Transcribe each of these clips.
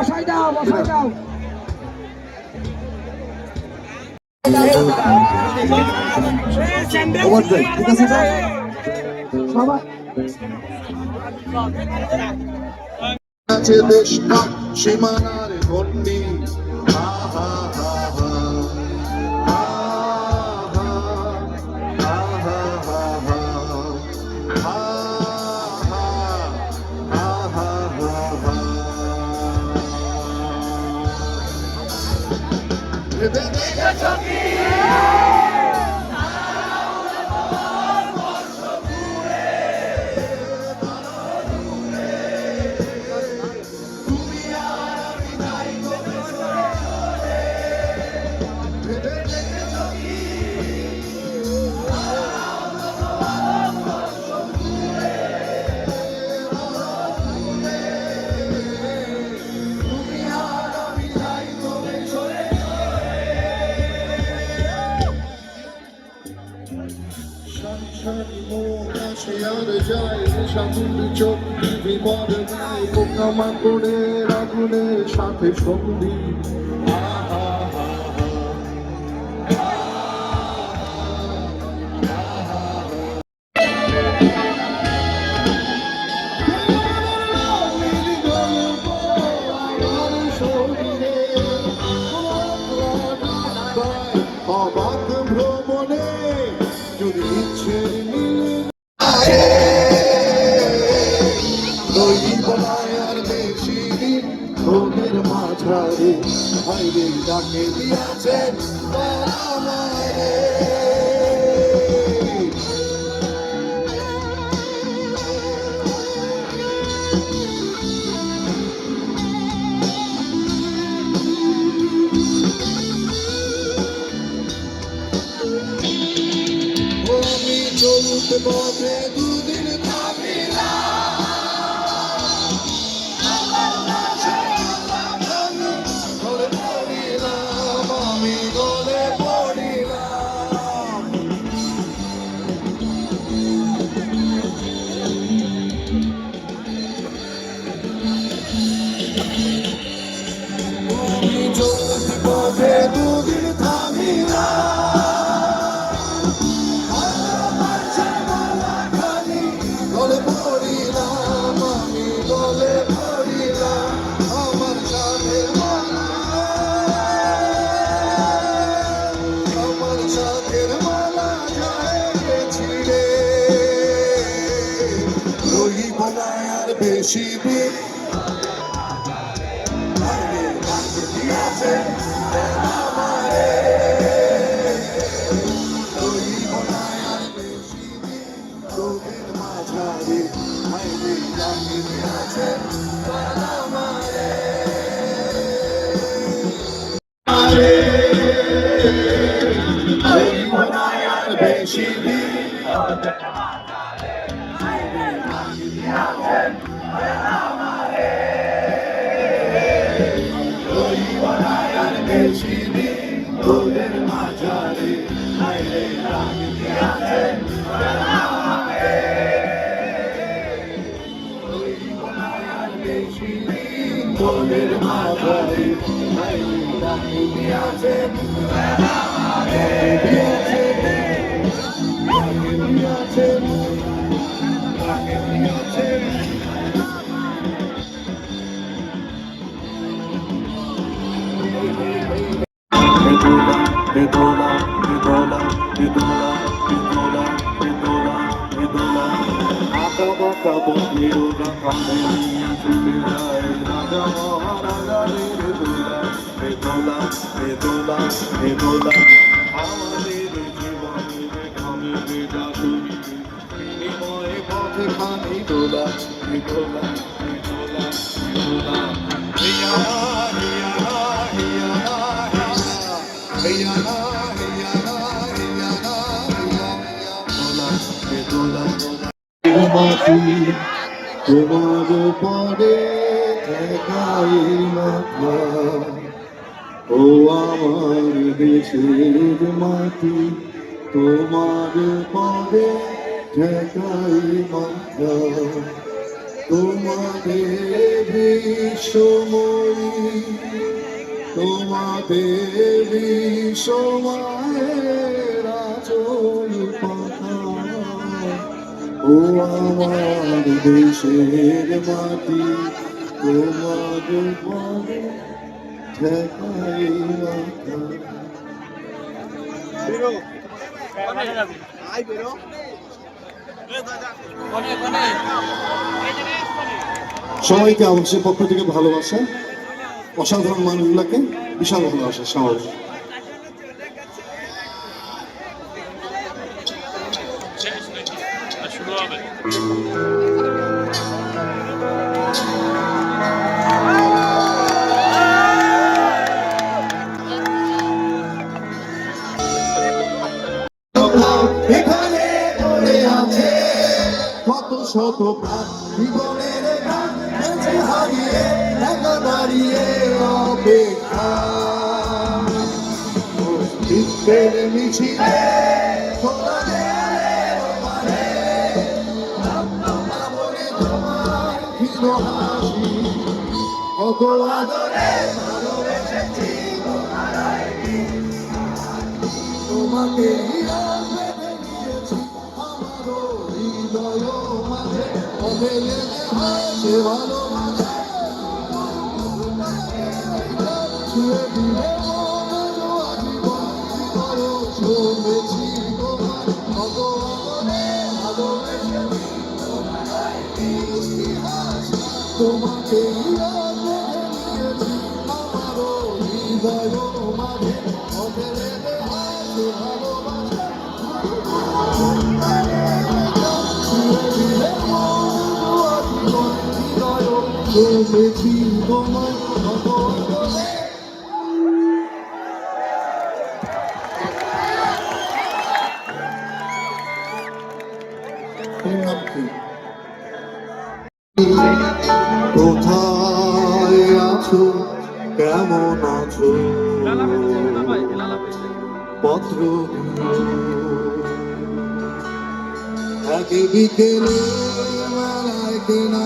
বসাই দাও বসাই দাও। সীমানার গন্ডি দেখেছ কি যায় সামুদ্র চোখ বিপদ নাই পোকামাকড়ের আগুনের সাথে সন্ধি ভূমির মাঝারে ভাইরে ডাকে দিয়েছে চলতে পারে Shibu She be a better man, darling. I will not be মনের মাঝারে নাই রাখি আছে রাখি আছে বিদোলা বিদোলা বিদোলা বিদোলা বিদোলা বিদোলা বিদোলা আকা বাকা বন্ধেরো রাখা ছুটে যায় রাজা মহারাজা রে বিদোলা বিদোলা বিদোলা বিদোলা আমাদের জীবনে ঘামে বেদা করি বিনিময়ে পথে খানি দোলা বিদোলা বিদোলা বিদোলা রিয়া রিয়া তোমার পরে ঠেকাই মাথা ও আমার দেশের মাটি তোমার পরে ঠেকাই মাথা তোমাদের বিশ্বময়ী আচল পাতা ও আমার দেশের মাটি তোমার পরে ঠেকাই মাথা সবাইকে পক্ষ থেকে ভালোবাসা। অসাধারণ মানুষগুলাকে বিশাল ভালোবাসা আছে কত শত জীবনের বেঁচে হারিয়ে একা দাঁড়িয়ে অপেক্ষা। অস্তিত্বের মিছিলে ক্ষীণ হাসি। কত আদরে ভালোবেসেছি তোমাকে হৃদয়। তোমাকে আমারও হৃদয় মাঝে ভালোবাসা কোথায় আছো? কেমন আছো? পত্র এক বিকেলে মেলায় কেনা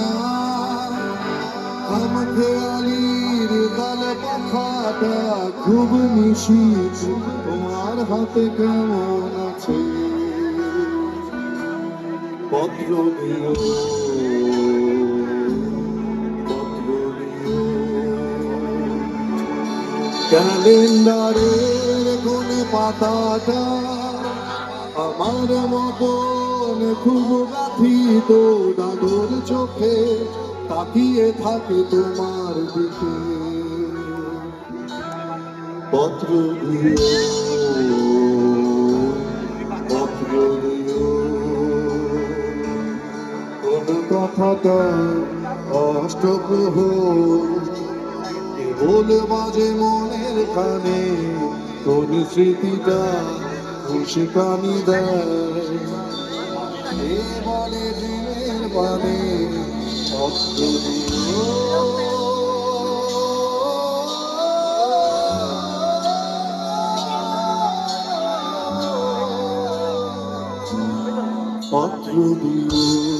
আলির কালে পাখাটা খুব মিশিস তোমার হাতে কেমন আছে? পত্র ক্যালেন্ডারের কোনে পাতাটা আমার মতন খুব গাথিত দাদুর চোখে তাকিয়ে থাকে তোমার দিকে। পত্র দিও পত্র দিও। কোন কথাটা অষ্টপ্রহর মনের কানে, কোন স্মৃতিটা খুশি কানি দেয়। বলে দিনের পত্র দিও।